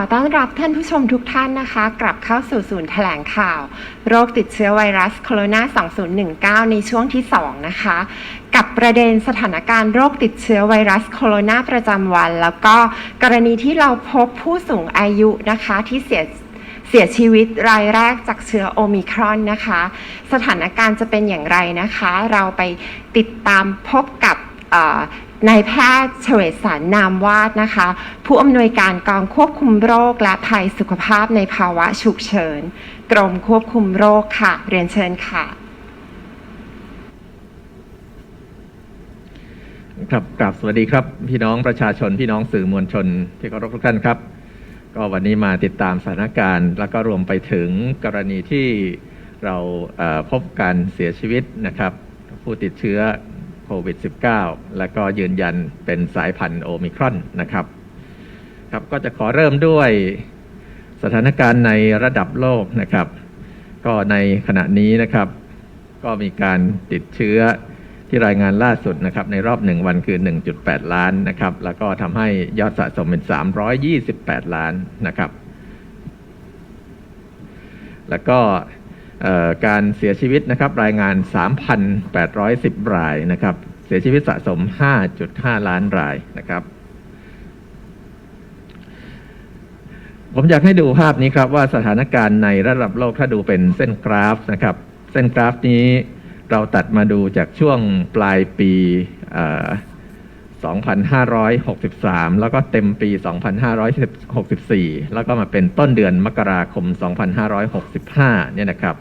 อต้อนรับท่านผู้ชมทุกท่านนะคะ กลับเข้าสู่ศูนย์แถลงข่าว โรคติดเชื้อไวรัสโคโรนา 2019 ในช่วงที่ 2 นะคะ กับประเด็นสถานการณ์โรคติดเชื้อไวรัสโคโรนาประจำวัน แล้วก็กรณีที่เราพบผู้สูงอายุนะคะที่เสียเสียชีวิตรายแรกจากเชื้อโอมิครอนนะคะ สถานการณ์จะเป็นอย่างไรนะคะ เราไปติดตามพบกับ นายแพทย์เฉวตสารนามวาดนะคะ ผู้อำนวยการกองควบคุมโรคและภัยสุขภาพในภาวะฉุกเฉิน กรมควบคุมโรคค่ะ เรียนเชิญค่ะ ครับกราบสวัสดีครับ พี่น้องประชาชนพี่น้องสื่อมวลชนที่เคารพทุกท่านครับ ก็วันนี้มาติดตามสถานการณ์ แล้วก็รวมไปถึงกรณีที่เราพบการเสียชีวิตนะครับ ผู้ติดเชื้อ ควิด -19 แล้วก็ยืนยันเป็นสายพันธุ์โอมิครอนนะครับครับก็จะขอเริ่มด้วยสถานการณ์ในระดับโลกนะครับ ก็ในขณะนี้นะครับ ก็มีการติดเชื้อที่รายงานล่าสุดนะครับ ในรอบหนึ่งวันคือ 1.8 ล้านนะครับ แล้วก็ทำให้ยอดสะสมเป็น 328 ล้านนะครับ แล้วก็ การเสียชีวิตนะครับรายงาน 3,810 รายนะครับ เสียชีวิตสะสม 5.5 ล้านรายนะครับ ผมอยากให้ดูภาพนี้ครับว่าสถานการณ์ในระดับโลกถ้าดูเป็นเส้นกราฟนะครับ เส้นกราฟนี้เราตัดมาดูจากช่วงปลายปีเอ่อ2563 แล้วก็เต็มปี 2564 แล้วก็มาเป็นต้นเดือนมกราคม 2565 เนี่ยนะครับ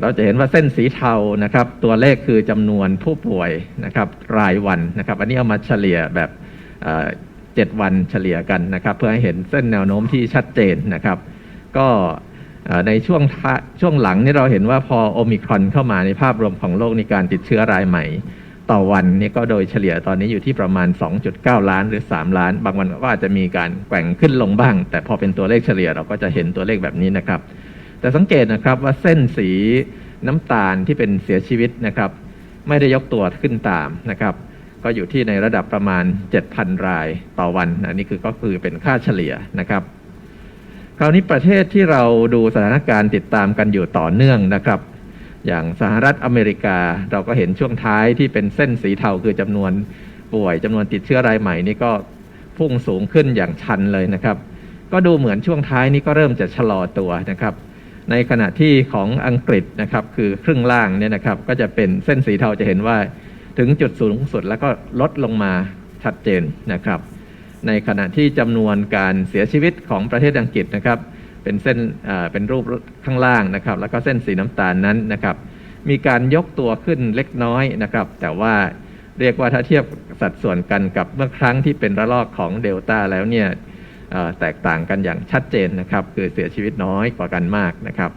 เราจะเห็นว่าเส้นสีเทานะครับ ตัวเลขคือจำนวนผู้ป่วยนะครับรายวันนะครับ อันนี้เอามาเฉลี่ยแบบเจ็ดวันเฉลี่ยกันนะครับ เพื่อให้เห็นเส้นแนวโน้มที่ชัดเจนนะครับ ก็ในช่วงช่วงหลังนี่เราเห็นว่าพอโอมิครอนเข้ามาในภาพรวมของโลกในการติดเชื้อรายใหม่ ต่อวันนี่ก็โดยเฉลี่ยตอนนี้อยู่ที่ประมาณ 2.9 ล้านหรือ 3 ล้าน บางวันก็อาจจะมีการแกว่งขึ้นลงบ้าง แต่พอเป็นตัวเลขเฉลี่ยเราก็จะเห็นตัวเลขแบบนี้นะครับ แต่สังเกตนะครับว่าเส้นสีน้ำตาลที่เป็นเสียชีวิตนะครับ ไม่ได้ยกตัวขึ้นตามนะครับ ก็อยู่ที่ในระดับประมาณ 7,000 รายต่อวัน อันนี้คือก็คือเป็นค่าเฉลี่ยนะครับ คราวนี้ประเทศที่เราดูสถานการณ์ติดตามกันอยู่ต่อเนื่องนะครับ อย่างสหรัฐอเมริกาเราก็เห็นช่วงท้ายที่เป็นเส้นสีเทาคือจำนวนป่วยจำนวนติดเชื้อรายใหม่นี่ก็พุ่งสูงขึ้นอย่างชันเลยนะครับ ก็ดูเหมือนช่วงท้ายนี้ก็เริ่มจะชะลอตัวนะครับ ในขณะที่ของอังกฤษนะครับคือครึ่งล่างเนี่ยนะครับก็จะเป็นเส้นสีเทาจะเห็นว่าถึงจุดสูงสุดแล้วก็ลดลงมาชัดเจนนะครับ ในขณะที่จำนวนการเสียชีวิตของประเทศอังกฤษนะครับเป็นเส้นเอ่อเป็นรูปข้างล่างนะครับ แล้วก็เส้นสีน้ำตาลนั้นนะครับ มีการยกตัวขึ้นเล็กน้อยนะครับ แต่ว่าเรียกว่าถ้าเทียบสัดส่วนกันกับเมื่อครั้งที่เป็นระลอกของเดลต้าแล้วเนี่ย แตกต่างกันอย่างชัดเจนนะครับ คือเสียชีวิตน้อยกว่ากันมากนะครับ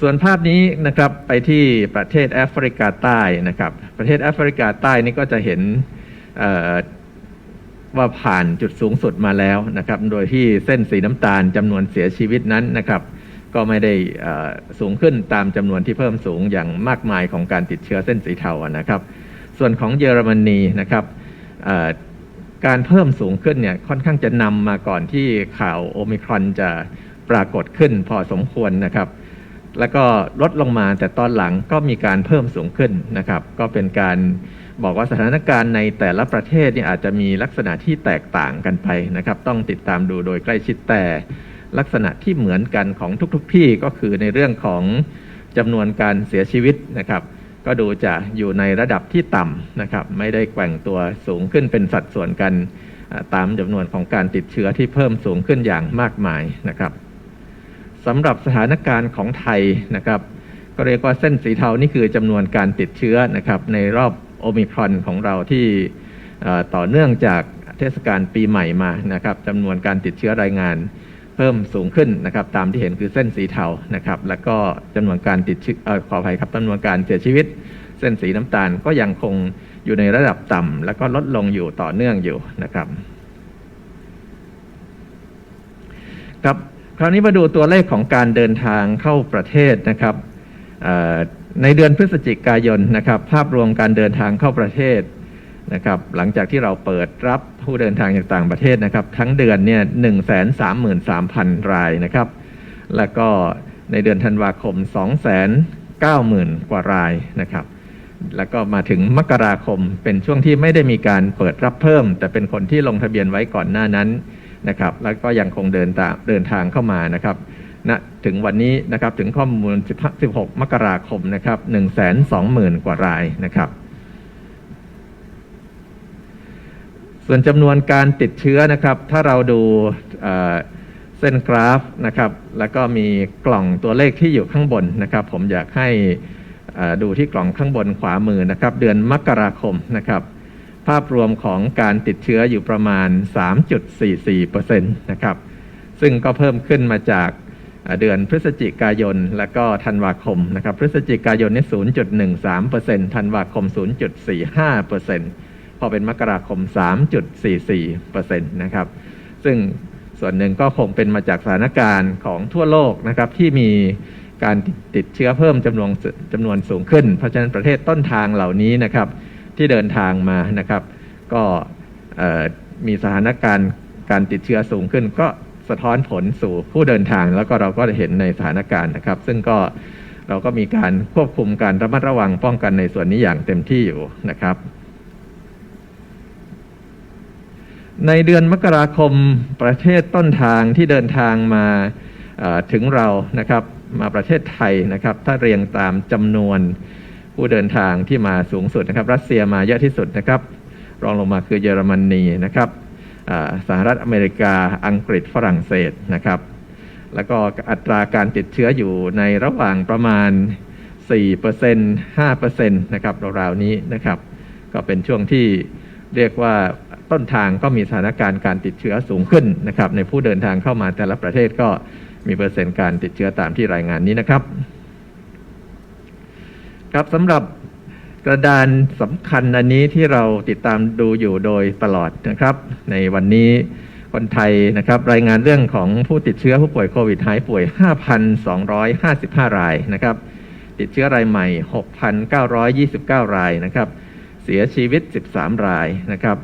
ส่วนภาพนี้นะครับไปที่ประเทศแอฟริกาใต้นะครับ ประเทศแอฟริกาใต้นี่ก็จะเห็นว่าผ่านจุดสูงสุดมาแล้วนะครับ โดยที่เส้นสีน้ำตาลจำนวนเสียชีวิตนั้นนะครับ ก็ไม่ได้สูงขึ้นตามจำนวนที่เพิ่มสูงอย่างมากมายของการติดเชื้อเส้นสีเทานะครับ ส่วนของเยอรมนีนะครับ การเพิ่มสูงขึ้นเนี่ยค่อนข้างจะนำมาก่อนที่ข่าวโอมิครอนจะปรากฏขึ้นพอสมควรนะครับ แล้วก็ลดลงมาแต่ตอนหลังก็มีการเพิ่มสูงขึ้นนะครับ ก็เป็นการบอกว่าสถานการณ์ในแต่ละประเทศเนี่ยอาจจะมีลักษณะที่แตกต่างกันไปนะครับ ต้องติดตามดูโดยใกล้ชิดแต่ลักษณะที่เหมือนกันของทุกๆที่ก็คือในเรื่องของจำนวนการเสียชีวิตนะครับ ก็ดูจะอยู่ในระดับที่ต่ำนะครับ ไม่ได้แกว่งตัวสูงขึ้นเป็นสัดส่วนกันตามจำนวนของการติดเชื้อที่เพิ่มสูงขึ้นอย่างมากมายนะครับสำหรับสถานการณ์ของไทยนะครับ ก็เรียกว่าเส้นสีเทานี่คือจำนวนการติดเชื้อนะครับในรอบโอมิครอนของเราที่ต่อเนื่องจากเทศกาลปีใหม่มานะครับจำนวนการติดเชื้อรายงาน เพิ่มสูงขึ้นนะครับ ตามที่เห็นคือเส้นสีเทานะครับ แล้วก็จำนวนการติดเชื้อขออภัยครับจำนวนการเสียชีวิต เส้นสีน้ำตาลก็ยังคงอยู่ในระดับต่ำแล้วก็ลดลงอยู่ต่อเนื่องอยู่นะครับครับคราวนี้มาดูตัวเลขของการเดินทางเข้าประเทศนะครับในเดือนพฤศจิกายนนะครับ ภาพรวมการเดินทางเข้าประเทศนะครับ หลังจากที่เราเปิดรับ ผู้เดินทางจากต่างประเทศนะครับ ทั้งเดือนเนี่ยหนึ่งแสนสามหมื่นสามพันรายนะครับ แล้วก็ในเดือนธันวาคม2 9 0 0 0 0กว่ารายนะครับ แล้วก็มาถึงมกราคมเป็นช่วงที่ไม่ได้มีการเปิดรับเพิ่ม แต่เป็นคนที่ลงทะเบียนไว้ก่อนหน้านั้นนะครับ แล้วก็ยังคงเดินตามเดินทางเข้ามานะครับณถึงวันนี้นะครับถึงข้อมูล 16 มกราคมนะครับ 120,000 กว่ารายนะครับ ส่วนจำนวนการติดเชื้อนะครับ ถ้าเราดูเส้นกราฟนะครับ แล้วก็มีกล่องตัวเลขที่อยู่ข้างบนนะครับ ผมอยากให้ดูที่กล่องข้างบนขวามือนะครับ เดือนมกราคมนะครับ ภาพรวมของการติดเชื้ออยู่ประมาณ 3.44%นะครับ ซึ่งก็เพิ่มขึ้นมาจากเอ่อเดือนพฤศจิกายน และก็ธันวาคมนะครับ พฤศจิกายนนี่ 0.13%ธันวาคม 0.45% พอเป็นมกราคม 3.44%นะครับ ซึ่งส่วนหนึ่งก็คงเป็นมาจากสถานการณ์ของทั่วโลกนะครับที่มีการติดเชื้อเพิ่มจำนวนจำนวนสูงขึ้น เพราะฉะนั้นประเทศต้นทางเหล่านี้นะครับที่เดินทางมานะครับ ก็มีสถานการณ์การติดเชื้อสูงขึ้น ก็สะท้อนผลสู่ผู้เดินทาง แล้วก็เราก็เห็นในสถานการณ์นะครับ ซึ่งก็เราก็มีการควบคุมการระมัดระวังป้องกันในส่วนนี้อย่างเต็มที่อยู่นะครับ ในเดือนมกราคมประเทศต้นทางที่เดินทางมาถึงเรานะครับมาประเทศไทยนะครับ ถ้าเรียงตามจำนวนผู้เดินทางที่มาสูงสุดนะครับ รัสเซียมาเยอะที่สุดนะครับ รองลงมาคือเยอรมนีนะครับสหรัฐอเมริกาอังกฤษฝรั่งเศสนะครับ แล้วก็อัตราการติดเชื้ออยู่ในระหว่างประมาณ 4% 5%นะครับราวๆนี้นะครับ ก็เป็นช่วงที่เรียกว่า ต้นทางก็มีสถานการณ์การติดเชื้อสูงขึ้นนะครับในผู้เดินทางเข้ามาแต่ละประเทศก็มีเปอร์เซ็นต์การติดเชื้อตามที่รายงานนี้นะครับ ครับสำหรับกระดานสำคัญอันนี้ที่เราติดตามดูอยู่โดยตลอดนะครับ ในวันนี้คนไทยนะครับรายงานเรื่องของผู้ติดเชื้อผู้ป่วยโควิดหายป่วย 5,255 รายนะครับ ติดเชื้อรายใหม่ 6,929 รายนะครับ เสียชีวิต 13 รายนะครับ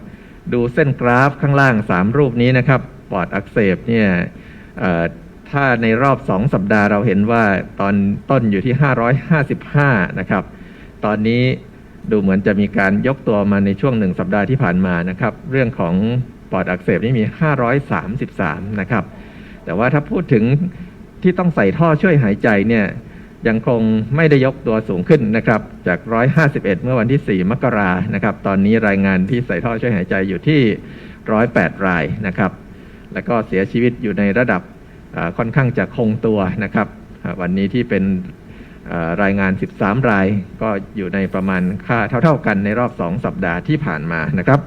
ดูเส้นกราฟข้างล่าง 3 รูปนี้นะครับ ปอดอักเสบเนี่ยถ้าในรอบ 2 สัปดาห์เราเห็นว่าตอนต้นอยู่ที่ 555 นะครับ ตอนนี้ดูเหมือนจะมีการยกตัวมาในช่วงหนึ่งสัปดาห์ที่ผ่านมานะครับ เรื่องของปอดอักเสบนี่มี 533 นะครับ แต่ว่าถ้าพูดถึงที่ต้องใส่ท่อช่วยหายใจเนี่ย ยังคงไม่ได้ยกตัวสูงขึ้นนะครับ จาก 151 เมื่อวันที่ 4 มกรานะครับ ตอนนี้รายงานที่ใส่ท่อช่วยหายใจอยู่ที่ 108 รายนะครับ แล้วก็เสียชีวิตอยู่ในระดับค่อนข้างจะคงตัวนะครับ วันนี้ที่เป็นรายงาน 13 ราย ก็อยู่ในประมาณค่าเท่า ๆ กันในรอบ 2 สัปดาห์ที่ผ่านมานะครับ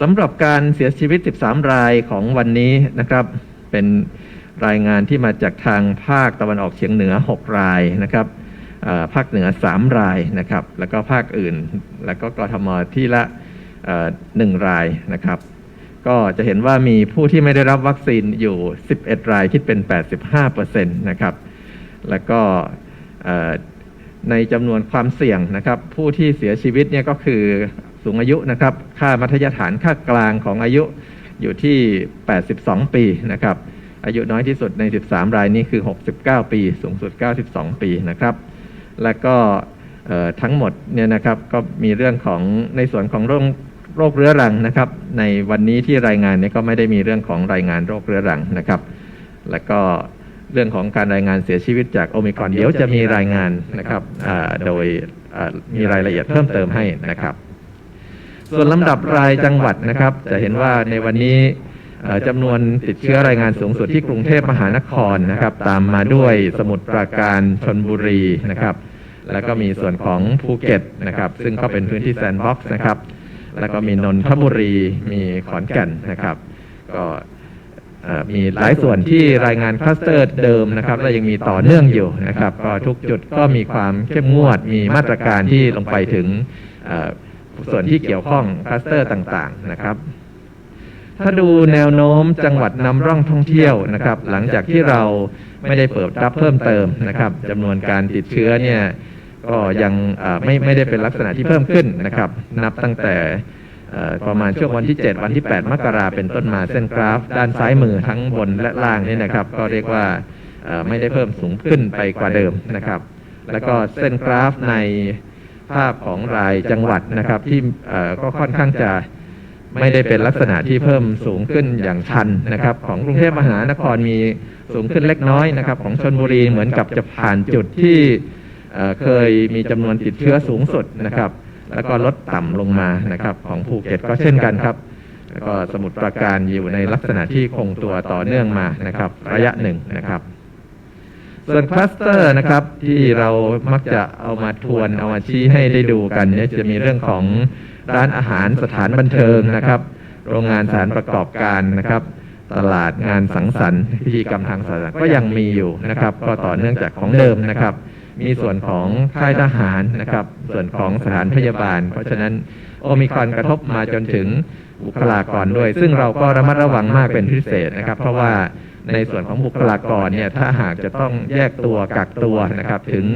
สำหรับการเสียชีวิต 13 รายของวันนี้นะครับ เป็น รายงานที่มาจากทางภาคตะวันออกเฉียงเหนือ 6 รายนะครับภาคเหนือ 3 รายนะครับ แล้วก็ภาคอื่น แล้วก็กรทมที่ละเอ่อหนึ่งรายนะครับ ก็จะเห็นว่ามีผู้ที่ไม่ได้รับวัคซีนอยู่ 11 รายคิดเป็น 85%นะครับ แล้วก็ในจำนวนความเสี่ยงนะครับ ผู้ที่เสียชีวิตเนี่ยก็คือสูงอายุนะครับ ค่ามัธยฐานค่ากลางของอายุอยู่ที่ 82 ปีนะครับ อายุน้อยที่สุดใน 13 รายนี้คือ 69 ปี สูงสุด 92 ปีนะครับ แล้วก็เอ่อทั้งหมดเนี่ยนะครับก็มีเรื่องของในส่วนของโรคโรคเรื้อรังนะครับ ในวันนี้ที่รายงานเนี่ยก็ไม่ได้มีเรื่องของรายงานโรคเรื้อรังนะครับ แล้วก็เรื่องของการรายงานเสียชีวิตจากโอมิครอนเดี๋ยวจะมีรายงานนะครับอ่าโดยอ่ามีรายละเอียดเพิ่มเติมให้นะครับ ส่วนลำดับรายจังหวัดนะครับ จะเห็นว่าในวันนี้เอ่อ จำนวนติดเชื้อรายงานสูงสุดที่กรุงเทพมหานครนะครับ ตามมาด้วยสมุทรปราการชนบุรีนะครับ แล้วก็มีส่วนของภูเก็ตนะครับ ซึ่งก็เป็นพื้นที่แซนด์บ็อกซ์นะครับ แล้วก็มีนนทบุรี มีขอนแก่นนะครับ ก็มีหลายส่วนที่รายงานคลัสเตอร์เดิมนะครับ และยังมีต่อเนื่องอยู่นะครับ ก็ทุกจุดก็มีความเข้มงวด มีมาตรการที่ลงไปถึงส่วนที่เกี่ยวข้องคลัสเตอร์ต่างๆนะครับ ถ้าดูแนวโน้มจังหวัดนำร่องท่องเที่ยวนะครับ หลังจากที่เราไม่ได้เปิดรับเพิ่มเติมนะครับจำนวนการติดเชื้อเนี่ยก็ยังไม่ไม่ได้เป็นลักษณะที่เพิ่มขึ้นนะครับ นับตั้งแต่ประมาณช่วงวันที่ 7 วันที่ 8 มกราเป็นต้นมาเส้นกราฟ ด้านซ้ายมือทั้งบนและล่างนี่นะครับ ก็เรียกว่าไม่ได้เพิ่มสูงขึ้นไปกว่าเดิมนะครับ แล้วก็เส้นกราฟในภาพของรายจังหวัดนะครับที่ก็ค่อนข้างจะ ไม่ได้เป็นลักษณะที่เพิ่มสูงขึ้นอย่างชันนะครับของกรุงเทพมหานครมีสูงขึ้นเล็กน้อยนะครับของชนบุรีเหมือนกับจะผ่านจุดที่เเคยมีจำนวนติดเชื้อสูงสุดนะครับ แล้วก็ลดต่ำลงมานะครับของภูเก็ตก็เช่นกันครับแล้วก็สมุทรปราการอยู่ในลักษณะที่คงตัวต่อเนื่องมานะครับ ระยะหนึ่งนะครับ ส่วนคลัสเตอร์นะครับที่เรามักจะเอามาทวนเอามาชี้ให้ได้ดูกันเนี่ยจะมีเรื่องของ ร้านอาหารสถานบันเทิงนะครับ โรงงานสถานประกอบการนะครับ ตลาดงานสังสรรค์พิธีกรรมทางศาสนาก็ยังมีอยู่นะครับ ก็ต่อเนื่องจากของเดิมนะครับ มีส่วนของค่ายทหารนะครับ ส่วนของสถานพยาบาล เพราะฉะนั้นโอมิครอนกระทบมาจนถึงบุคลากรด้วย ซึ่งเราก็ระมัดระวังมากเป็นพิเศษนะครับ เพราะว่า ในส่วนของบุคลากรเนี่ยถ้าหากจะต้องแยกตัวกักตัวนะครับ ถึง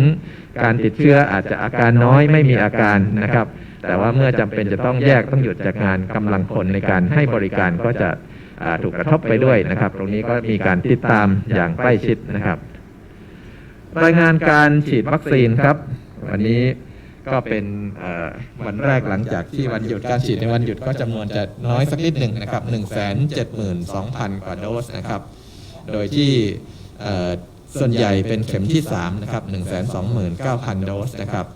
การติดเชื้ออาจจะอาการน้อยไม่มีอาการนะครับ แต่ว่าเมื่อจำเป็นจะต้องแยกต้องหยุดจากงานกำลังคนในการให้บริการก็จะถูกกระทบไปด้วยนะครับ ตรงนี้ก็มีการติดตามอย่างใกล้ชิดนะครับ รายงานการฉีดวัคซีนครับ วันนี้ก็เป็นวันแรกหลังจากที่วันหยุดการฉีดในวันหยุดก็จำนวนจะน้อยสักนิดหนึ่งนะครับ 1 7 2 0 0 0 กว่าโดสนะครับ โดยที่ส่วนใหญ่เป็นเข็มที่3นะครับ129,000 โดสนะครับ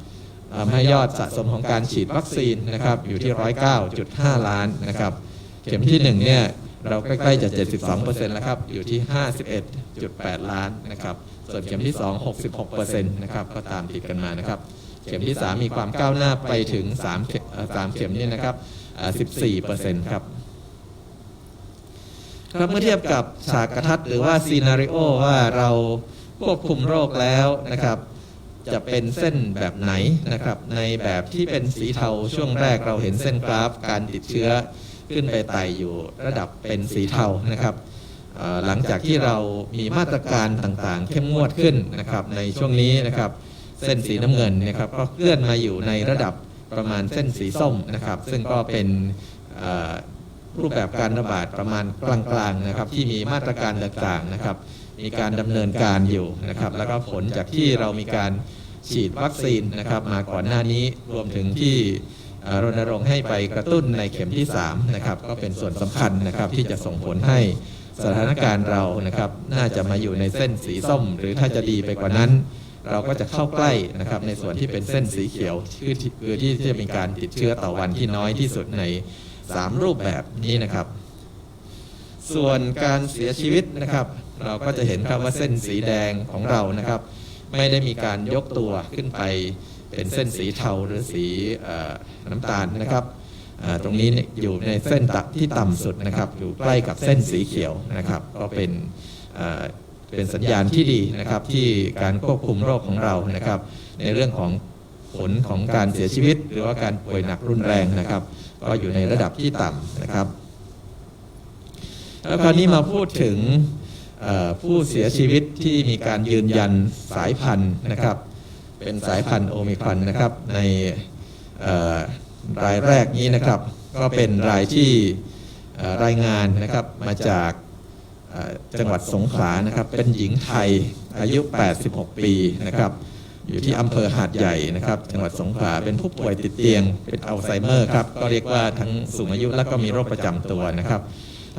ทำให้ยอดสะสมของการฉีดวัคซีนนะครับอยู่ที่ 109.5 ล้านนะครับเข็มที่ 1 เนี่ยเราใกล้ๆจะ 72%แล้วครับ อยู่ที่ 51.8 ล้านนะครับ ส่วนเข็มที่ 2 66%นะครับ ก็ตามติดกันมานะครับ เข็มที่ 3 มีความก้าวหน้าไปถึง3เข็มเอ่อ3เข็มนี่นะครับ 14%ครับ ครับเมื่อเทียบกับฉากกระทัดหรือว่าซีนารีโอว่าเราควบคุมโรคแล้วนะครับ จะเป็นเส้นแบบไหนนะครับ ในแบบที่เป็นสีเทาช่วงแรกเราเห็นเส้นกราฟการติดเชื้อขึ้นไปไต่อยู่ระดับเป็นสีเทานะครับหลังจากที่เรามีมาตรการต่างๆ เข้มงวดขึ้นนะครับในช่วงนี้นะครับ เส้นสีน้ำเงินนะครับก็เคลื่อนมาอยู่ในระดับประมาณเส้นสีส้มนะครับ ซึ่งก็เป็น รูปแบบการระบาดประมาณกลางๆนะครับ ที่มีมาตรการต่างๆนะครับ มีการดำเนินการอยู่นะครับ แล้วก็ผลจากที่เรามีการฉีดวัคซีนนะครับมาก่อนหน้านี้รวมถึงที่รณรงค์ให้ไปกระตุ้นในเข็มที่3นะครับก็เป็นส่วนสำคัญนะครับที่จะส่งผลให้สถานการณ์เรานะครับ น่าจะมาอยู่ในเส้นสีส้ม หรือถ้าจะดีไปกว่านั้น เราก็จะเข้าใกล้นะครับในส่วนที่เป็นเส้นสีเขียวคือที่จะมีการติดเชื้อต่อวันที่น้อยที่สุดใน สามรูปแบบนี้นะครับ ส่วนการเสียชีวิตนะครับ เราก็จะเห็นครับว่าเส้นสีแดงของเรานะครับ ไม่ได้มีการยกตัวขึ้นไปเป็นเส้นสีเทาหรือสีอน้ำตาลนะครับตรงนี้อยู่ในเส้นตัที่ต่ำสุดนะครับ อยู่ใกล้กับเส้นสีเขียวนะครับ ก็เป็นเอ่อเป็นสัญญาณที่ดีนะครับ ที่การควบคุมโรคของเรานะครับ ในเรื่องของผลของการเสียชีวิต หรือว่าการป่วยหนักรุนแรงนะครับ ก็อยู่ในระดับที่ต่ำนะครับ แล้วคราวนี้มาพูดถึงผู้เสียชีวิตที่มีการยืนยันสายพันธุ์นะครับ เป็นสายพันธุ์โอมิครอนนะครับในรายแรกนี้นะครับ ก็เป็นรายที่รายงานนะครับมาจากจังหวัดสงขลานะครับ เป็นหญิงไทยอายุ 86 ปีนะครับ อยู่ที่อำเภอหาดใหญ่นะครับ จังหวัดสงขลาเป็นผู้ป่วยติดเตียง เป็นอัลไซเมอร์ครับ ก็เรียกว่าทั้งสูงอายุและก็มีโรคประจำตัวนะครับ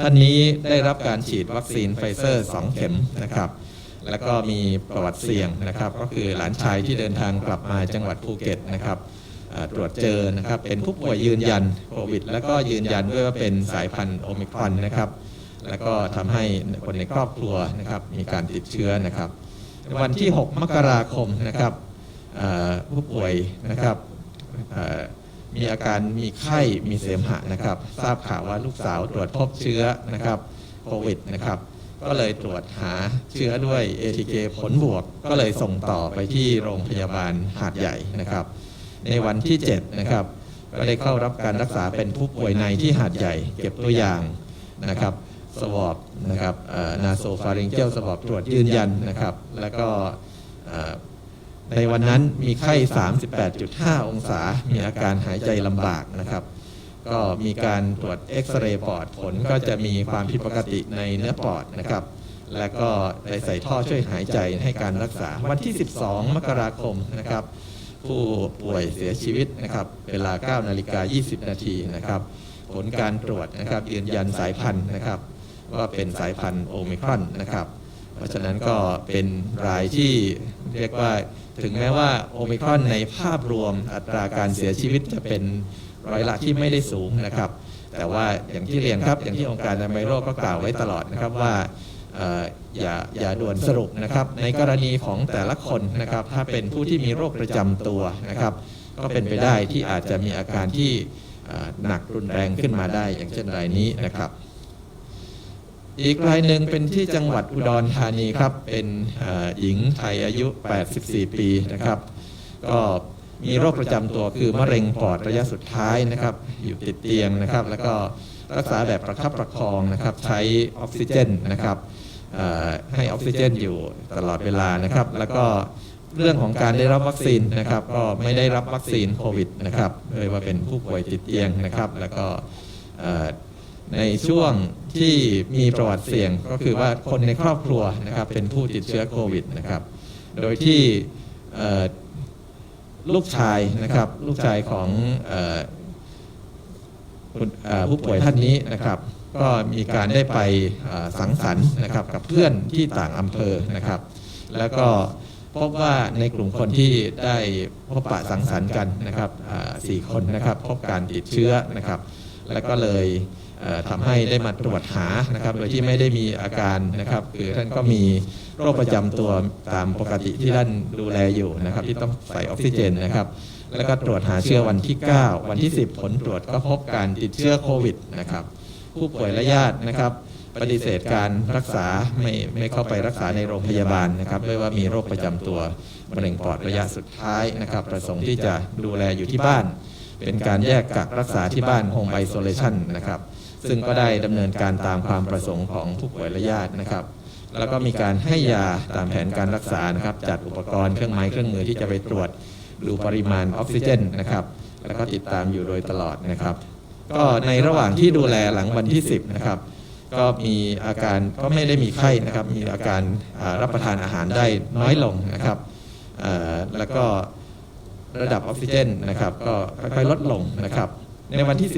ท่านนี้ได้รับการฉีดวัคซีนไฟเซอร์ 2 เข็มนะครับ แล้วก็มีประวัติเสี่ยงนะครับ ก็คือหลานชายที่เดินทางกลับมาจังหวัดภูเก็ตนะครับตรวจเจอนะครับ เป็นผู้ป่วยยืนยันโควิด แล้วก็ยืนยันด้วยว่าเป็นสายพันธุ์โอมิครอนนะครับ แล้วก็ทำให้คนในครอบครัวนะครับมีการติดเชื้อนะครับ วันที่ 6 มกราคมนะครับผู้ป่วยนะครับมีอาการมีไข้มีเสมหะนะครับ ทราบข่าวว่าลูกสาวตรวจพบเชื้อนะครับโควิดนะครับ ก็เลยตรวจหาเชื้อด้วย ATK ผลบวก ก็เลยส่งต่อไปที่โรงพยาบาลหาดใหญ่นะครับ ในวันที่ 7 นะครับ ก็ได้เข้ารับการรักษาเป็นผู้ป่วยในที่หาดใหญ่ เก็บตัวอย่างนะครับ สวอปนะครับนาโซฟาริงเจลสวอปตรวจยืนยันนะครับ แล้วก็เอ่อในวันนั้นมีไข้ 38.5 องศา มีอาการหายใจลำบากนะครับ ก็มีการตรวจเอ็กซเรย์ปอดผลก็จะมีความผิดปกติในเนื้อปอดนะครับ และก็ได้ใส่ท่อช่วยหายใจให้การรักษา วันที่ 12 มกราคมนะครับ ผู้ป่วยเสียชีวิตนะครับ เวลา 9 นาฬิกา 20 นาทีนะครับ ผลการตรวจนะครับยืนยันสายพันธุ์นะครับ ว่าเป็นสายพันธุ์โอมิครอนนะครับ เพราะฉะนั้นก็เป็นรายที่เรียกว่าถึงแม้ว่าโอมิครอนในภาพรวมอัตราการเสียชีวิตจะเป็นร้อยละที่ไม่ได้สูงนะครับ แต่ว่าอย่างที่เรียนครับอย่างที่องค์การอนามัยโลกก็กล่าวไว้ตลอดนะครับว่าอย่าอย่าด่วนสรุปนะครับ ในกรณีของแต่ละคนนะครับ ถ้าเป็นผู้ที่มีโรคประจำตัวนะครับ ก็เป็นไปได้ที่อาจจะมีอาการที่หนักรุนแรงขึ้นมาได้ อย่างเช่นรายนี้นะครับ อีกรายหนึ่งเป็นที่จังหวัดอุดรธานีครับ เป็นหญิงไทยอายุ 84 ปีนะครับ ก็มีโรคประจำตัวคือมะเร็งปอดระยะสุดท้ายนะครับ อยู่ติดเตียงนะครับ แล้วก็รักษาแบบประคับประคองนะครับ ใช้ออกซิเจนนะครับให้ออกซิเจนอยู่ตลอดเวลานะครับ แล้วก็เรื่องของการได้รับวัคซีนนะครับ ก็ไม่ได้รับวัคซีนโควิดนะครับเลยว่าเป็นผู้ป่วยติดเตียงนะครับ แล้วก็ในช่วง ที่มีประวัติเสี่ยงก็คือว่าคนในครอบครัวนะครับเป็นผู้ติดเชื้อโควิดนะครับ โดยที่ลูกชายนะครับลูกชายของออผู้ป่วยท่านนี้นะครับ ก็มีการได้ไปสังสรรค์นะครับกับเพื่อนที่ต่างอำเภอนะครับ แล้วก็พบว่าในกลุ่มคนที่ได้พบปะสังสรรค์กันนะครับสี่คนนะครับ พบการติดเชื้อนะครับ แล้วก็เลย ทำให้ได้มาตรวจหานะครับโดยที่ไม่ได้มีอาการนะครับคือท่านก็มีโรคประจำตัวตามปกติที่ท่านดูแลอยู่นะครับที่ต้องใส่ออกซิเจนนะครับ แล้วก็ตรวจหาเชื้อวันที่ 9 วันที่ 10 ผลตรวจก็พบการติดเชื้อโควิดนะครับผู้ป่วยและญาตินะครับปฏิเสธการรักษาไม่ไม่เข้าไปรักษาในโรงพยาบาลนะครับด้วยว่ามีโรคประจำตัวมะเร็งปอดระยะสุดท้ายนะครับประสงค์ที่จะดูแลอยู่ที่บ้าน เป็นการแยกกักรักษาที่บ้าน Home Isolation นะครับ ซึ่งก็ได้ดำเนินการตามความประสงค์ของผู้ป่วยและญาตินะครับ แล้วก็มีการให้ยาตามแผนการรักษานะครับ จัดอุปกรณ์เครื่องไม้เครื่องมือที่จะไปตรวจดูปริมาณออกซิเจนนะครับ แล้วก็ติดตามอยู่โดยตลอดนะครับ ก็ในระหว่างที่ดูแลหลังวันที่ 10 นะครับ ก็มีอาการก็ไม่ได้มีไข้นะครับ มีอาการรับประทานอาหารได้น้อยลงนะครับแล้วก็ระดับออกซิเจนนะครับ ก็ค่อยๆลดลงนะครับ ในวันที่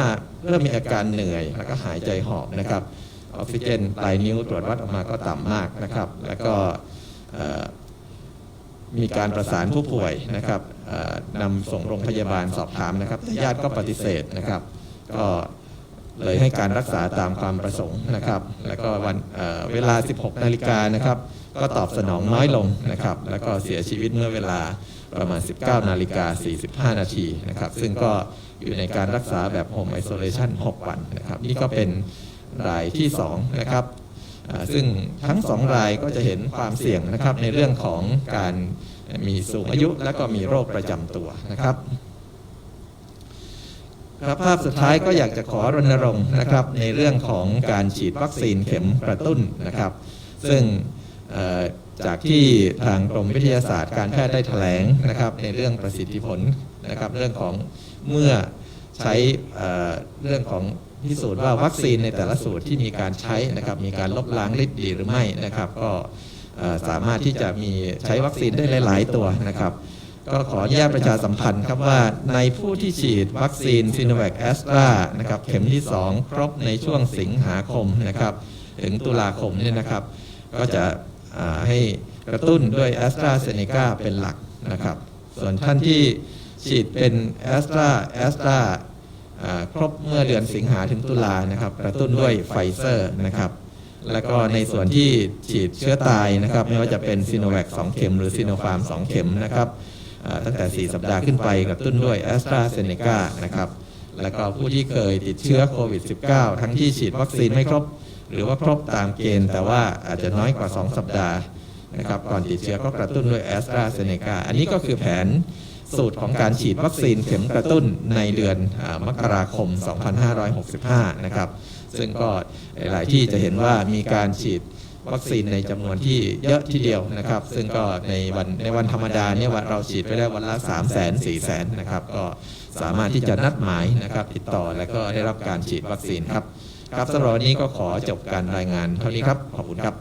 15 เริ่มมีอาการเหนื่อย แล้วก็หายใจหอบนะครับออกซิเจนปลายนิ้วตรวจวัดออกมาก็ต่ำมากนะครับ แล้วก็มีการประสานผู้ป่วยนะครับนำส่งโรงพยาบาลสอบถามนะครับแต่ญาติก็ปฏิเสธนะครับ ก็เลยให้การรักษาตามความประสงค์นะครับ แล้วก็วันเเวลา 16 นาฬิกานะครับ ก็ตอบสนองน้อยลงนะครับ แล้วก็เสียชีวิตเมื่อเวลา ประมาณ 19 นาฬิกา 45 นาทีนะครับ ซึ่งก็อยู่ในการรักษาแบบ Home Isolation 6 วันนะครับ นี่ก็เป็นรายที่ 2 นะครับ ซึ่งทั้ง 2 รายก็จะเห็นความเสี่ยงนะครับในเรื่องของการมีสูงอายุและก็มีโรคประจำตัวนะครับครับภาพสุดท้ายก็อยากจะขอรณรงค์นะครับในเรื่องของการฉีดวัคซีนเข็มกระตุ้นนะครับ ซึ่ง จากที่ทางกรมวิทยาศาสตร์การแพทย์ได้แถลงนะครับในเรื่องประสิทธิผลนะครับเรื่องของเมื่อใช้เรื่องของพิสูจน์ว่าวัคซีนในแต่ละสูตรที่มีการใช้นะครับมีการลบล้างฤทธิ์ดีหรือไม่นะครับ ก็สามารถที่จะมีใช้วัคซีนได้หลาย ๆ ตัวนะครับ ก็ขออนุญาตประชาสัมพันธ์ครับว่าในผู้ที่ฉีดวัคซีนซีโนแวคแอสตรานะครับเข็มที่ 2 ครบในช่วงสิงหาคมนะครับ ถึงตุลาคมเนี่ยนะครับ ก็จะ ให้กระตุ้นด้วยแอสตราเซเนกาเป็นหลักนะครับ ส่วนท่านที่ฉีดเป็นแอสตราแอสตราครบเมื่อเดือนสิงหาถึงตุลานะครับ กระตุ้นด้วยไฟเซอร์นะครับ แล้วก็ในส่วนที่ฉีดเชื้อตายนะครับ ไม่ว่าจะเป็นซีโนแวค2เข็มหรือซีโนฟาร์ม 2 เข็มนะครับตั้งแต่ 4 สัปดาห์ขึ้นไปกระตุ้นด้วยแอสตราเซเนกานะครับ แล้วก็ผู้ที่เคยติดเชื้อโควิด -19 ทั้งที่ฉีดวัคซีนไม่ครบ หรือว่าครบตามเกณฑ์ แต่ว่าอาจจะน้อยกว่า 2 สัปดาห์นะครับก่อนติดเชื้อก็กระตุ้นด้วยแอสตราเซเนกาอันนี้ก็คือแผนสูตรของการฉีดวัคซีนเข็มกระตุ้นในเดือนมกราคม 2565 นะครับ ซึ่งก็หลายที่จะเห็นว่ามีการฉีดวัคซีนในจำนวนที่เยอะทีเดียวนะครับ ซึ่งก็ในวันในวันธรรมดาเนี่ยว่าเราฉีดไปได้วันละ3 0 0 0 0 0 4 0 0 0 0นะครับ ก็สามารถที่จะนัดหมายนะครับติดต่อและก็ได้รับการฉีดวัคซีนครับ ครับสำหรับวันนี้ก็ขอจบการรายงานเท่านี้ครับ ขอบคุณครับ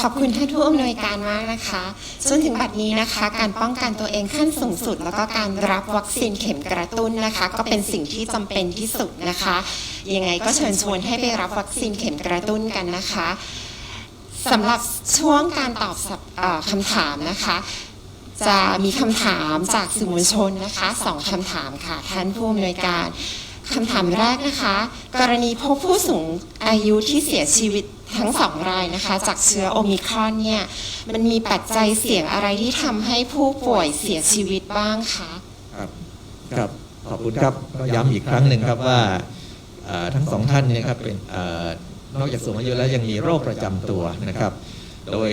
ขอบคุณท่านผู้อำนวยการมากนะคะจนถึงบัดนี้นะคะ การป้องกันตัวเองขั้นสูงสุด แล้วก็การรับวัคซีนเข็มกระตุ้นนะคะ ก็เป็นสิ่งที่จำเป็นที่สุดนะคะ ยังไงก็เชิญชวนให้ไปรับวัคซีนเข็มกระตุ้นกันนะคะสำหรับช่วงการตอบอ่อคำถามนะคะ จะมีคำถามจากสื่อมวลชนนะคะสองคำถามค่ะท่านผู้อำนวยการ คำถามแรกนะคะ กรณีพบผู้สูงอายุที่เสียชีวิตทั้งสองรายนะคะ จากเชื้อโอมิครอนเนี่ย มันมีปัจจัยเสี่ยงอะไรที่ทำให้ผู้ป่วยเสียชีวิตบ้างคะครับครับขอบคุณครับก็ย้ำอีกครั้งหนึ่งครับว่าทั้งสองท่านเนี่ยครับเป็นอนอกจากสูงอายุแล้วยังมีโรคประจำตัวนะครับ โดย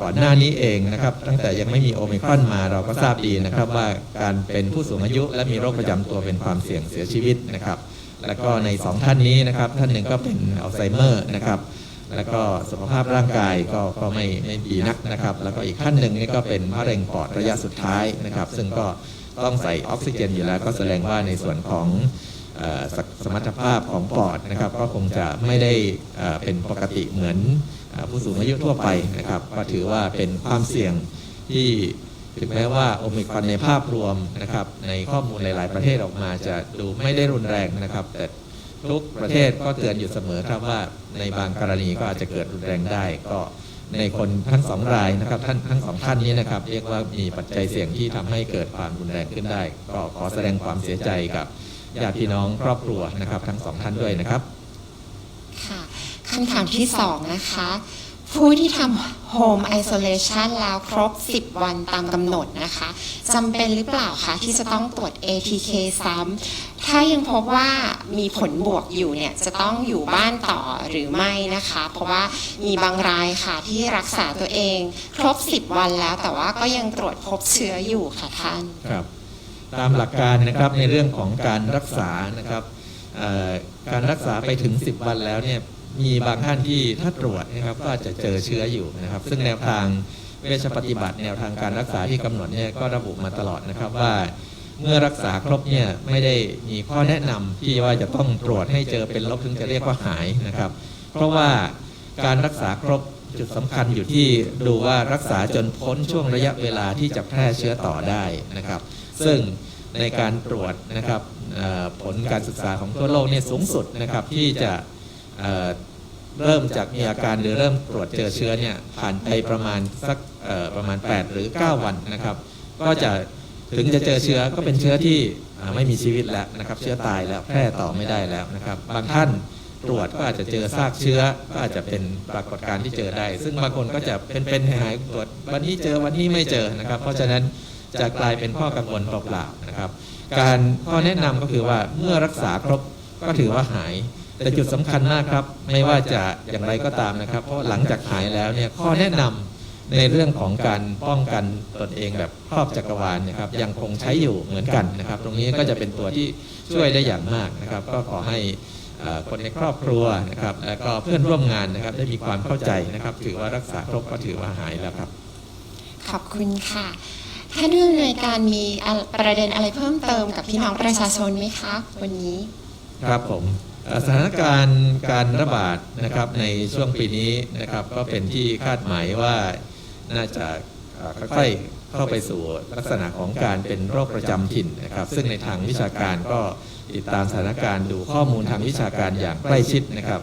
ก่อนหน้านี้เองนะครับ ตั้งแต่ยังไม่มีโอมิครอนมาเราก็ทราบดีนะครับว่าการเป็นผู้สูงอายุ และมีโรคประจำตัวเป็นความเสี่ยงเสียชีวิตนะครับ แล้วก็ในสองท่านนี้นะครับ ท่านหนึ่งก็เป็นอัลไซเมอร์นะครับ แล้วก็สุขภาพร่างกายก็ก็ไม่ไม่ดีนักนะครับ แล้วก็อีกท่านหนึ่งนี่ก็เป็นมะเร็งปอดระยะสุดท้ายนะครับ ซึ่งก็ต้องใส่ออกซิเจนอยู่แล้วก็แสดงว่าในส่วนของสมรรถภาพของปอดนะครับ ก็คงจะไม่ได้เป็นปกติเหมือน ผู้สูงอายุทั่วไปนะครับก็ถือว่าเป็นความเสี่ยงที่ถึงแม้ว่าโอมิครอนในภาพรวมนะครับในข้อมูลหลาย ๆ ประเทศออกมาจะดูไม่ได้รุนแรงนะครับ แต่ทุกประเทศก็เตือนอยู่เสมอครับว่าในบางกรณีก็อาจจะเกิดรุนแรงได้ ก็ในคนทั้งสองรายนะครับท่านทั้งสองท่านนี้นะครับ เรียกว่ามีปัจจัยเสี่ยงที่ทำให้เกิดความรุนแรงขึ้นได้ ก็ขอแสดงความเสียใจกับญาติพี่น้องครอบครัวนะครับ ทั้งสองท่านด้วยนะครับ คำถามที่สองนะคะ ผู้ที่ทำ Home Isolation แล้วครบ 10 วันตามกำหนดนะคะจำเป็นหรือเปล่าคะที่จะต้องตรวจ ATK ซ้ำถ้ายังพบว่ามีผลบวกอยู่เนี่ยจะต้องอยู่บ้านต่อหรือไม่นะคะ เพราะว่ามีบางรายค่ะที่รักษาตัวเอง ครบ 10 วันแล้ว แต่ว่าก็ยังตรวจพบเชื้ออยู่ค่ะท่านครับ ตามหลักการนะครับในเรื่องของการรักษานะครับการรักษาไปถึง 10 วันแล้วเนี่ย มีบางท่านที่ถ้าตรวจนะครับก็อาจจะเจอเชื้ออยู่นะครับ ซึ่งแนวทางเวชปฏิบัติแนวทางการรักษาที่กำหนดเนี่ยก็ระบุมาตลอดนะครับว่าเมื่อรักษาครบเนี่ยไม่ได้มีข้อแนะนำที่ว่าจะต้องตรวจให้เจอเป็นลบถึงจะเรียกว่าหายนะครับ เพราะว่าการรักษาครบจุดสำคัญอยู่ที่ดูว่ารักษาจนพ้นช่วงระยะเวลาที่จะแพร่เชื้อต่อได้นะครับ ซึ่งในการตรวจนะครับผลการศึกษาของทั่วโลกเนี่ยสูงสุดนะครับที่จะ เเริ่มจากมีอาการหรือเริ่มตรวจเจอเชื้อเนี่ยผ่านไปประมาณสักประมาณ 8 หรือ 9 วันนะครับ ก็จะถึงจะเจอเชื้อก็เป็นเชื้อที่ไม่มีชีวิตแล้วนะครับ เชื้อตายแล้วแพร่ต่อไม่ได้แล้วนะครับ บางท่านตรวจก็อาจจะเจอซากเชื้อก็อาจจะเป็นปรากฏการณ์ที่เจอได้ ซึ่งบางคนก็จะเป็นเป็นหายตรวจวันนี้เจอวันนี้ไม่เจอนะครับ เพราะฉะนั้นจะกลายเป็นข้อกังวลเปล่าๆนะครับ การข้อแนะนำก็คือว่าเมื่อรักษาครบก็ถือว่าหาย แต่จุดสำคัญมากครับ ไม่ว่าจะอย่างไรก็ตามนะครับ เพราะหลังจากหายแล้วเนี่ยข้อแนะนำในเรื่องของการป้องกันตนเองแบบครอบจักรวาลนะครับ ยังคงใช้อยู่เหมือนกันนะครับ ตรงนี้ก็จะเป็นตัวที่ช่วยได้อย่างมากนะครับ ก็ขอให้เอ่อคนในครอบครัวนะครับ แล้วก็เพื่อนร่วมงานนะครับ ได้มีความเข้าใจนะครับ ถือว่ารักษาครบก็ถือว่าหายแล้วครับ ขอบคุณค่ะท่านผู้อำนวยการมีอะประเด็นอะไรเพิ่มเติมกับพี่น้องประชาชนไหมคะวันนี้ ครับผมเอ่อ สถานการณ์การระบาดนะครับในช่วงปีนี้นะครับก็เป็นที่คาดหมายว่าน่าจะค่อยๆเข้าไปสู่ลักษณะของการเป็นโรคประจำถิ่นนะครับ ซึ่งในทางวิชาการก็ติดตามสถานการณ์ดูข้อมูลทางวิชาการอย่างใกล้ชิดนะครับ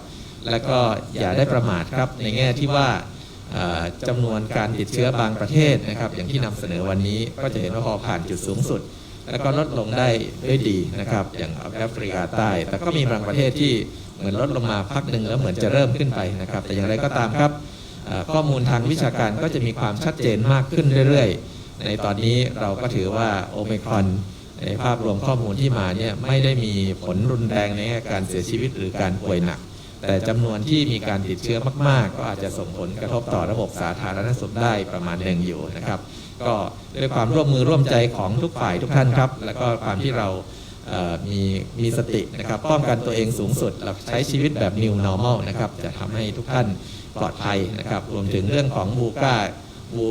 และก็อย่าได้ประมาทครับในแง่ที่ว่าเอ่อจำนวนการติดเชื้อบางประเทศนะครับ อย่างที่นำเสนอวันนี้ก็จะเห็นว่าพอผ่านจุดสูงสุด แล้วก็ลดลงได้ด้วยดีนะครับ อย่างแอฟริกาใต้ แต่ก็มีบางประเทศที่เหมือนลดลงมาพักหนึ่งแล้วเหมือนจะเริ่มขึ้นไปนะครับ แต่อย่างไรก็ตามครับข้อมูลทางวิชาการก็จะมีความชัดเจนมากขึ้นเรื่อยๆ ในตอนนี้เราก็ถือว่าโอเมครอนในภาพรวมข้อมูลที่มาเนี่ยไม่ได้มีผลรุนแรงในการเสียชีวิตหรือการป่วยหนัก แต่จำนวนที่มีการติดเชื้อมาก ๆ ก็อาจจะส่งผลกระทบต่อระบบสาธารณสุขได้ประมาณหนึ่งอยู่นะครับ ก็ด้วยความร่วมมือร่วมใจของทุกฝ่ายทุกท่านครับ แล้วก็ความที่เรามีมีสตินะครับป้องกันตัวเองสูงสุดแล้วใช้ชีวิตแบบ new normal นะครับ จะทำให้ทุกท่านปลอดภัยนะครับ รวมถึงเรื่องของบูก้าบู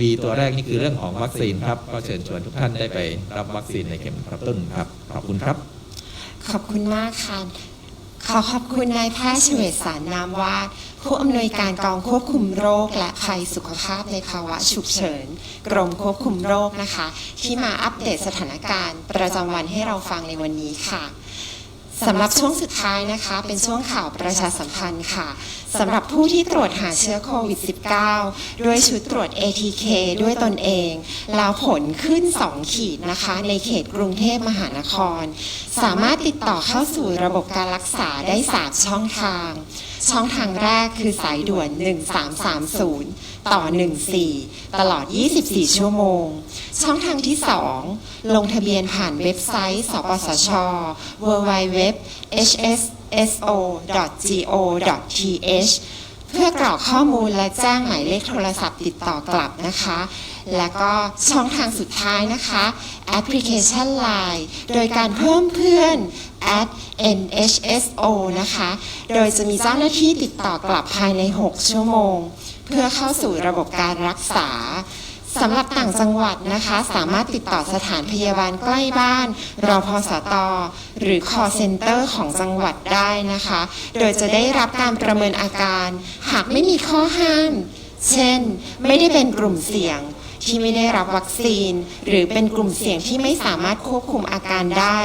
วีตัวแรกนี่คือเรื่องของวัคซีนครับ ก็เชิญชวนทุกท่านได้ไปรับวัคซีนในเข็มกระตุ้นครับ ขอบคุณครับ ขอบคุณมากค่ะ ขอขอบคุณนายแพทย์เฉวตสารนามวาดผู้อำนวยการกองควบคุมโรค และภัยสุขภาพในภาวะฉุกเฉิน กรมควบคุมโรคนะคะ ที่มาอัปเดตสถานการณ์ ประจำวันให้เราฟังในวันนี้ค่ะ สำหรับช่วงสุดท้ายนะคะ เป็นช่วงข่าวประชาสัมพันธ์ค่ะสำหรับผู้ที่ตรวจหาเชื้อโควิด -19 ด้วยชุดตรวจ ATK ด้วยตนเอง แล้วผลขึ้น 2 ขีดนะคะ ในเขตกรุงเทพมหานคร สามารถติดต่อเข้าสู่ระบบการรักษาได้ 3 ช่องทาง ช่องทางแรกคือสายด่วน 1330 ต่อ 14 ตลอด 24 ชั่วโมง ช่องทางที่ 2 ลงทะเบียนผ่านเว็บไซต์ สปสช www hsso.go.th เพื่อกรอกข้อมูลและแจ้งหมายเลขโทรศัพท์ติดต่อกลับนะคะ และก็ช่องทางสุดท้ายนะคะแอปพลิเคชัน Line โดยการเพิ่มเพื่อน at nhso นะคะ โดยจะมีเจ้าหน้าที่ติดต่อกลับภายใน 6 ชั่วโมง เพื่อเข้าสู่ระบบการรักษาสำหรับต่างจังหวัดนะคะ สามารถติดต่อสถานพยาบาลใกล้บ้าน รอพสต หรือ call center ของจังหวัดได้นะคะ โดยจะได้รับการประเมินอาการ หากไม่มีข้อห้าม เช่น ไม่ได้เป็นกลุ่มเสี่ยง ที่ไม่ได้รับวัคซีน หรือเป็นกลุ่มเสี่ยงที่ไม่สามารถควบคุมอาการได้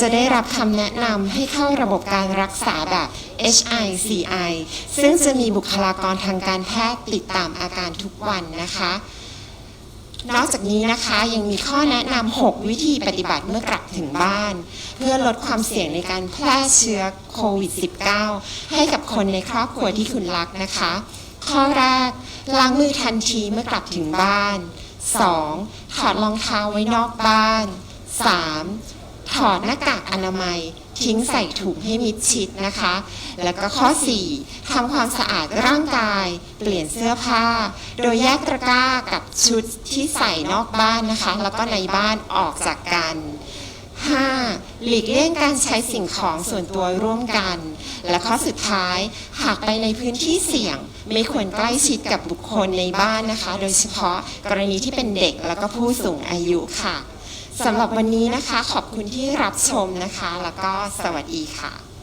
จะได้รับคำแนะนำให้เข้าระบบการรักษาแบบ HICI ซึ่งจะมีบุคลากรทางการแพทย์ติดตามอาการทุกวันนะคะนอกจากนี้นะคะยังมีข้อแนะนำ 6 วิธีปฏิบัติเมื่อกลับถึงบ้าน เพื่อลดความเสี่ยงในการแพร่เชื้อโควิด -19 ให้กับคนในครอบครัวที่คุณรักนะคะ ข้อแรก ล้างมือทันทีเมื่อกลับถึงบ้าน 2. ถอดรองเท้าไว้นอกบ้าน 3. ถอดหน้ากากอนามัย ทิ้งใส่ถุงให้มิดชิดนะคะ แล้วก็ข้อ 4. ทำความสะอาดร่างกาย เปลี่ยนเสื้อผ้า โดยแยกตะกร้ากับชุดที่ใส่นอกบ้านนะคะ แล้วก็ในบ้านออกจากกัน 5. หลีกเลี่ยงการใช้สิ่งของส่วนตัวร่วมกัน และข้อสุดท้าย หากไปในพื้นที่เสี่ยง ไม่ควรใกล้ชิดกับบุคคลในบ้านนะคะ โดยเฉพาะกรณีที่เป็นเด็กแล้วก็ผู้สูงอายุค่ะสำหรับวันนี้นะคะขอบคุณที่รับชมนะคะ แล้วก็สวัสดีค่ะ